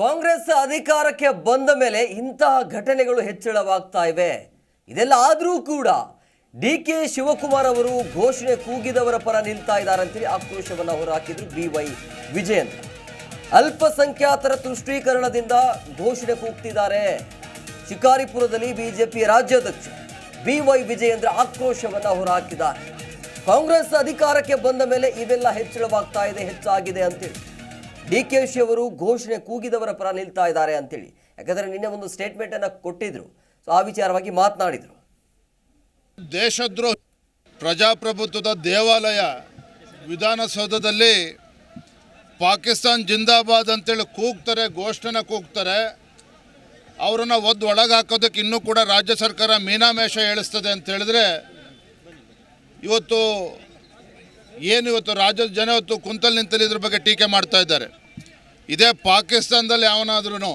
ಕಾಂಗ್ರೆಸ್ ಅಧಿಕಾರಕ್ಕೆ ಬಂದ ಮೇಲೆ ಇಂತಹ ಘಟನೆಗಳು ಹೆಚ್ಚಳವಾಗ್ತಾ ಇವೆ. ಇದೆಲ್ಲ ಆದರೂ ಕೂಡ ಡಿ ಕೆ ಶಿವಕುಮಾರ್ ಅವರು ಘೋಷಣೆ ಕೂಗಿದವರ ಪರ ನಿಲ್ತಾ ಇದ್ದಾರಂತೇಳಿ ಆಕ್ರೋಶವನ್ನು ಆಕ್ರೋಶವನ್ನು ಹಾಕಿದ್ರು ಬಿ ವೈ ವಿಜಯನ್. ಅಲ್ಪಸಂಖ್ಯಾತರ ತುಷ್ಟೀಕರಣದಿಂದ ಘೋಷಣೆ ಕೂಗ್ತಿದ್ದಾರೆ. ಶಿಕಾರಿಪುರದಲ್ಲಿ ಬಿಜೆಪಿ ರಾಜ್ಯಾಧ್ಯಕ್ಷ ಬಿ ವೈ ವಿಜಯೇಂದ್ರ ಆಕ್ರೋಶವನ್ನು ಹೊರಹಾಕಿದ್ದಾರೆ. ಕಾಂಗ್ರೆಸ್ ಅಧಿಕಾರಕ್ಕೆ ಬಂದ ಮೇಲೆ ಇವೆಲ್ಲ ಹೆಚ್ಚಳವಾಗ್ತಾ ಇದೆ, ಹೆಚ್ಚಾಗಿದೆ ಅಂತೇಳಿ. ಡಿ ಕೆ ಶಿ ಅವರು ಘೋಷಣೆ ಕೂಗಿದವರ ಪರ ನಿಲ್ತಾ ಇದ್ದಾರೆ ಅಂತೇಳಿ. ಯಾಕಂದರೆ ನಿನ್ನೆ ಒಂದು ಸ್ಟೇಟ್ಮೆಂಟನ್ನು ಕೊಟ್ಟಿದ್ರು. ಸೊ ಆ ವಿಚಾರವಾಗಿ ಮಾತನಾಡಿದರು. ದೇಶದ್ರೋಹ ಪ್ರಜಾಪ್ರಭುತ್ವದ ದೇವಾಲಯ ವಿಧಾನಸೌಧದಲ್ಲಿ ಪಾಕಿಸ್ತಾನ್ ಜಿಂದಾಬಾದ್ ಅಂತೇಳಿ ಕೂಗ್ತಾರೆ ಘೋಷಣೆ ಕೂಗ್ತಾರೆ. ಅವರನ್ನು ಒದ್ದು ಒಳಗೆ ಹಾಕೋದಕ್ಕೆ ಇನ್ನೂ ಕೂಡ ರಾಜ್ಯ ಸರ್ಕಾರ ಮೀನಾಮೇಷ ಹೇಳಿಸ್ತದೆ ಅಂತ ಹೇಳಿದ್ರೆ ಇವತ್ತು ಏನು ಇವತ್ತು ರಾಜ್ಯದ ಜನ ಇವತ್ತು ಕುಂತಲ್ ನಿಂತಲ್ಲಿ ಇದ್ರ ಬಗ್ಗೆ ಟೀಕೆ ಮಾಡ್ತಾ ಇದ್ದಾರೆ. ಇದೇ ಪಾಕಿಸ್ತಾನದಲ್ಲಿ ಯಾವನಾದ್ರೂ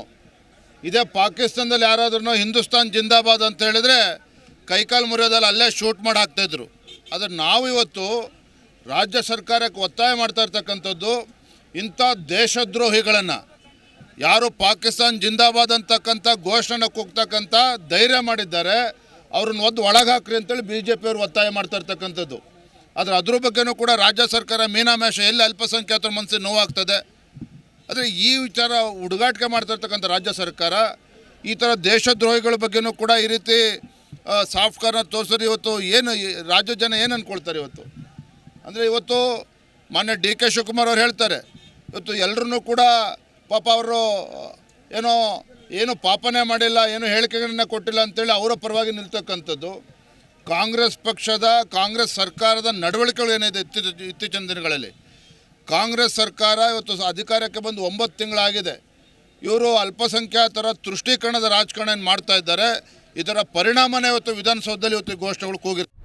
ಇದೇ ಪಾಕಿಸ್ತಾನದಲ್ಲಿ ಯಾರಾದ್ರೂ ಹಿಂದೂಸ್ತಾನ್ ಜಿಂದಾಬಾದ್ ಅಂತ ಹೇಳಿದ್ರೆ ಕೈಕಾಲು ಮುರಿಯೋದಲ್ಲಿ, ಅಲ್ಲೇ ಶೂಟ್ ಮಾಡಿ ಹಾಕ್ತಾಯಿದ್ರು ಆದರೆ ನಾವು ಇವತ್ತು ರಾಜ್ಯ ಸರ್ಕಾರಕ್ಕೆ ಒತ್ತಾಯ ಮಾಡ್ತಾ ಇರ್ತಕ್ಕಂಥದ್ದು ಇಂಥ ದೇಶದ್ರೋಹಿಗಳನ್ನು, ಯಾರು ಪಾಕಿಸ್ತಾನ್ ಜಿಂದಾಬಾದ್ ಅಂತಕ್ಕಂಥ ಘೋಷಣೆ ಕೂಗ್ತಕ್ಕಂಥ ಧೈರ್ಯ ಮಾಡಿದ್ದಾರೆ, ಅವ್ರನ್ನ ಒದ್ದು ಒಳಗೆ ಹಾಕ್ರಿ ಅಂತೇಳಿ ಬಿ ಜೆ ಪಿಯವರು ಒತ್ತಾಯ ಮಾಡ್ತಾ ಇರ್ತಕ್ಕಂಥದ್ದು. ಆದರೆ ಅದ್ರ ಬಗ್ಗೆನೂ ಕೂಡ ರಾಜ್ಯ ಸರ್ಕಾರ ಮೀನಾಮೇಷ ಎಲ್ಲಿ ಅಲ್ಪಸಂಖ್ಯಾತರ ಮನಸ್ಸಿಗೆ ನೋವಾಗ್ತದೆ? ಆದರೆ ಈ ವಿಚಾರ ಹುಡುಗಾಟಿಕೆ ಮಾಡ್ತಾ ಇರ್ತಕ್ಕಂಥ ರಾಜ್ಯ ಸರ್ಕಾರ ಈ ಥರ ದೇಶದ್ರೋಹಿಗಳ ಬಗ್ಗೆನೂ ಕೂಡ ಈ ರೀತಿ ಸಾಫ್ಟ್ ಕಾರ್ನ ತೋರಿಸಿದ್ರೆ ಇವತ್ತು ಏನು ರಾಜ್ಯ ಜನ ಏನು ಅಂದ್ಕೊಳ್ತಾರೆ ಇವತ್ತು? ಅಂದರೆ ಇವತ್ತು ಮಾನ್ಯ ಡಿ ಕೆ ಶಿವಕುಮಾರ್ ಅವ್ರು ಹೇಳ್ತಾರೆ, ಇವತ್ತು ಎಲ್ಲರೂ ಕೂಡ ಪಾಪ ಅವರು, ಏನೋ, ಏನು ಪಾಪನೇ ಮಾಡಿಲ್ಲ, ಏನು ಹೇಳಿಕೆಗಳನ್ನ ಕೊಟ್ಟಿಲ್ಲ ಅಂತೇಳಿ ಅವರ ಪರವಾಗಿ ನಿಲ್ತಕ್ಕಂಥದ್ದು. ಕಾಂಗ್ರೆಸ್ ಪಕ್ಷದ, ಕಾಂಗ್ರೆಸ್ ಸರ್ಕಾರದ ನಡವಳಿಕೆಗಳು ಏನಿದೆ ಇತ್ತೀಚ, ಇತ್ತೀಚಿನ ದಿನಗಳಲ್ಲಿ? ಕಾಂಗ್ರೆಸ್ ಸರ್ಕಾರ ಇವತ್ತು ಅಧಿಕಾರಕ್ಕೆ ಬಂದು ಒಂಬತ್ತು ತಿಂಗಳಾಗಿದೆ. ಇವರು ಅಲ್ಪಸಂಖ್ಯಾತರ ತುಷ್ಟೀಕರಣದ ರಾಜಕಾರಣ ಮಾಡ್ತಾ ಇದ್ದಾರೆ ಇದರ ಪರಿಣಾಮನೇ ಇವತ್ತು ವಿಧಾನಸೌಧದಲ್ಲಿ ಇವತ್ತು ಘೋಷಣೆಗಳು ಕೂಗಿರ್ತವೆ